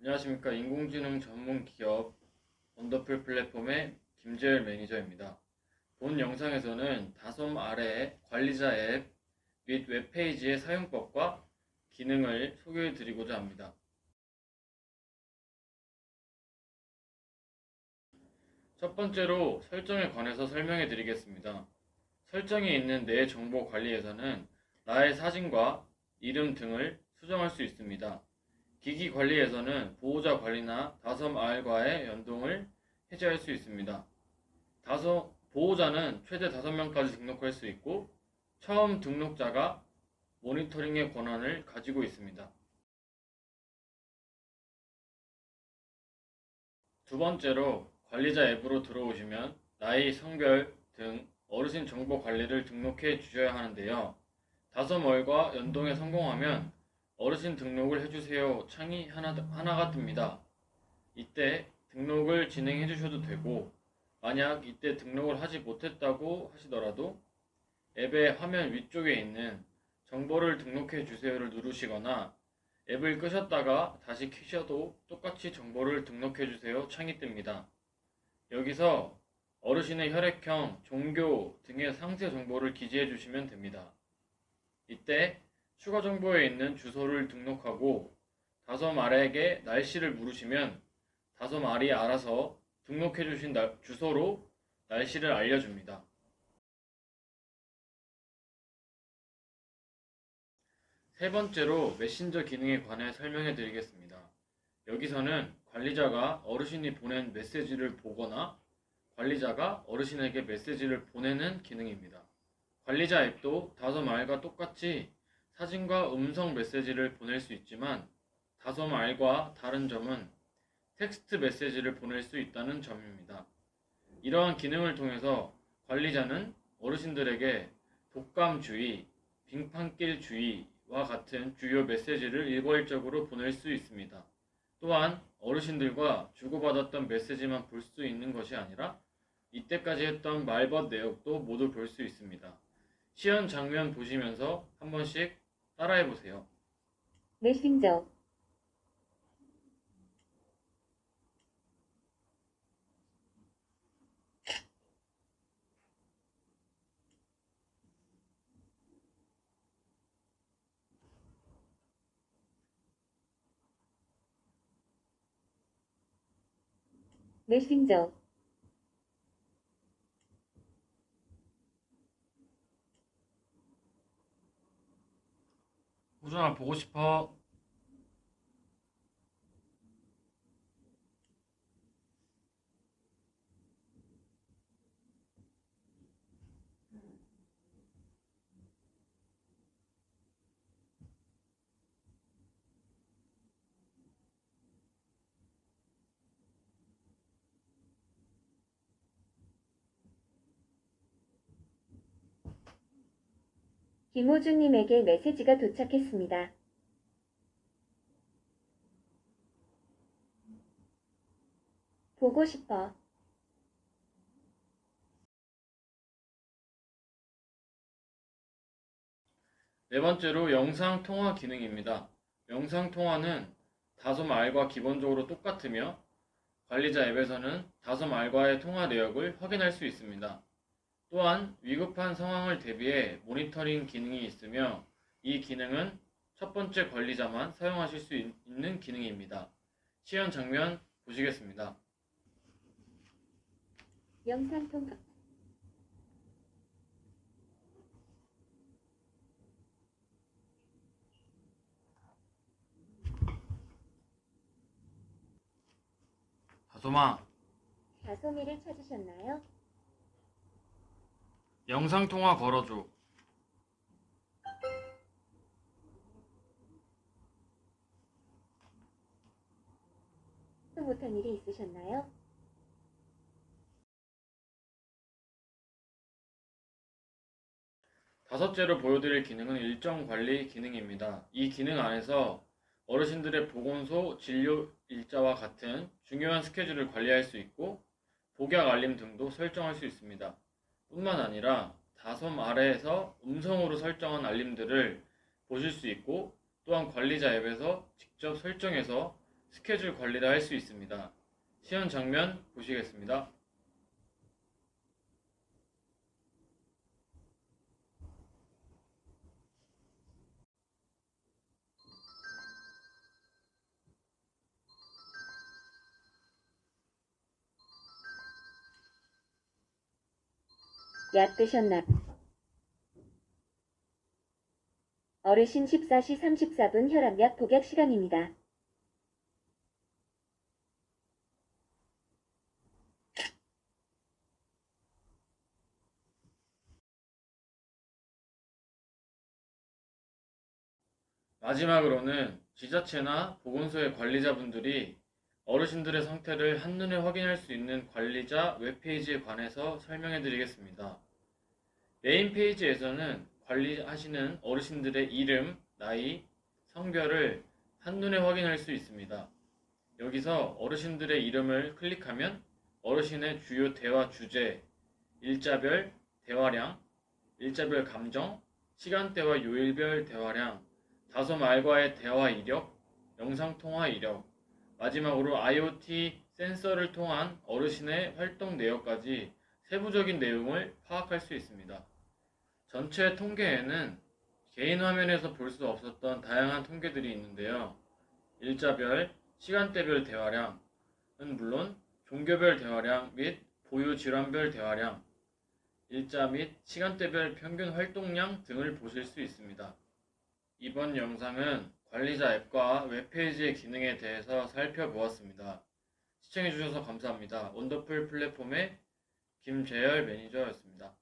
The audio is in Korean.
안녕하십니까. 인공지능 전문 기업 원더풀 플랫폼의 김재열 매니저입니다. 본 영상에서는 다솜 아래의 관리자 앱 및 웹페이지의 사용법과 기능을 소개해 드리고자 합니다. 첫 번째로 설정에 관해서 설명해 드리겠습니다. 설정에 있는 내 정보 관리에서는 나의 사진과 이름 등을 수정할 수 있습니다. 기기 관리에서는 보호자 관리나 다솜 R과의 연동을 해제할 수 있습니다. 다솜 보호자는 최대 5명까지 등록할 수 있고 처음 등록자가 모니터링의 권한을 가지고 있습니다. 두 번째로 관리자 앱으로 들어오시면 나이, 성별 등 어르신 정보 관리를 등록해 주셔야 하는데요. 다솜얼과 연동에 성공하면 어르신 등록을 해주세요 창이 하나, 하나가 뜹니다. 이때 등록을 진행해 주셔도 되고 만약 이때 등록을 하지 못했다고 하시더라도 앱의 화면 위쪽에 있는 정보를 등록해 주세요를 누르시거나 앱을 끄셨다가 다시 켜셔도 똑같이 정보를 등록해 주세요 창이 뜹니다. 여기서 어르신의 혈액형, 종교 등의 상세 정보를 기재해 주시면 됩니다. 이때 추가 정보에 있는 주소를 등록하고 다솜 알에게 날씨를 물으시면 다솜 알이 알아서 등록해 주신 날- 주소로 날씨를 알려줍니다. 세 번째로 메신저 기능에 관해 설명해 드리겠습니다. 여기서는 관리자가 어르신이 보낸 메시지를 보거나 관리자가 어르신에게 메시지를 보내는 기능입니다. 관리자 앱도 다솜 알과 똑같이 사진과 음성 메시지를 보낼 수 있지만 다솜 알과 다른 점은 텍스트 메시지를 보낼 수 있다는 점입니다. 이러한 기능을 통해서 관리자는 어르신들에게 독감 주의, 빙판길 주의와 같은 주요 메시지를 일괄적으로 보낼 수 있습니다. 또한 어르신들과 주고받았던 메시지만 볼 수 있는 것이 아니라 이때까지 했던 말벗 내역도 모두 볼 수 있습니다. 시연 장면 보시면서 한 번씩 따라해 보세요. 메신저 메신저 호준아 보고 싶어. 김호준님에게 메시지가 도착했습니다. 보고 싶어. 네 번째로 영상 통화 기능입니다. 영상 통화는 다솜 알과 기본적으로 똑같으며 관리자 앱에서는 다솜 알과의 통화 내역을 확인할 수 있습니다. 또한 위급한 상황을 대비해 모니터링 기능이 있으며 이 기능은 첫 번째 관리자만 사용하실 수 있- 있는 기능입니다. 시연 장면 보시겠습니다. 영상 통화 다솜아, 다솜이를 찾으셨나요? 영상 통화 걸어줘. 또 못한 일이 있으셨나요? 다섯째로 보여드릴 기능은 일정 관리 기능입니다. 이 기능 안에서 어르신들의 보건소 진료 일자와 같은 중요한 스케줄을 관리할 수 있고 복약 알림 등도 설정할 수 있습니다. 뿐만 아니라 다솜 아래에서 음성으로 설정한 알림들을 보실 수 있고 또한 관리자 앱에서 직접 설정해서 스케줄 관리를 할 수 있습니다. 시연 장면 보시겠습니다. 약 드셨나? 어르신 14시 34분 혈압약 복약 시간입니다. 마지막으로는 지자체나 보건소의 관리자분들이 어르신들의 상태를 한눈에 확인할 수 있는 관리자 웹페이지에 관해서 설명해 드리겠습니다. 메인 페이지에서는 관리하시는 어르신들의 이름, 나이, 성별을 한눈에 확인할 수 있습니다. 여기서 어르신들의 이름을 클릭하면 어르신의 주요 대화 주제, 일자별 대화량, 일자별 감정, 시간대와 요일별 대화량, 다소 말과의 대화 이력, 영상통화 이력, 마지막으로 IoT 센서를 통한 어르신의 활동 내역까지 세부적인 내용을 파악할 수 있습니다. 전체 통계에는 개인 화면에서 볼 수 없었던 다양한 통계들이 있는데요. 일자별, 시간대별 대화량은 물론 종교별 대화량 및 보유 질환별 대화량, 일자 및 시간대별 평균 활동량 등을 보실 수 있습니다. 이번 영상은 관리자 앱과 웹페이지의 기능에 대해서 살펴보았습니다. 시청해주셔서 감사합니다. 원더풀 플랫폼의 김재열 매니저였습니다.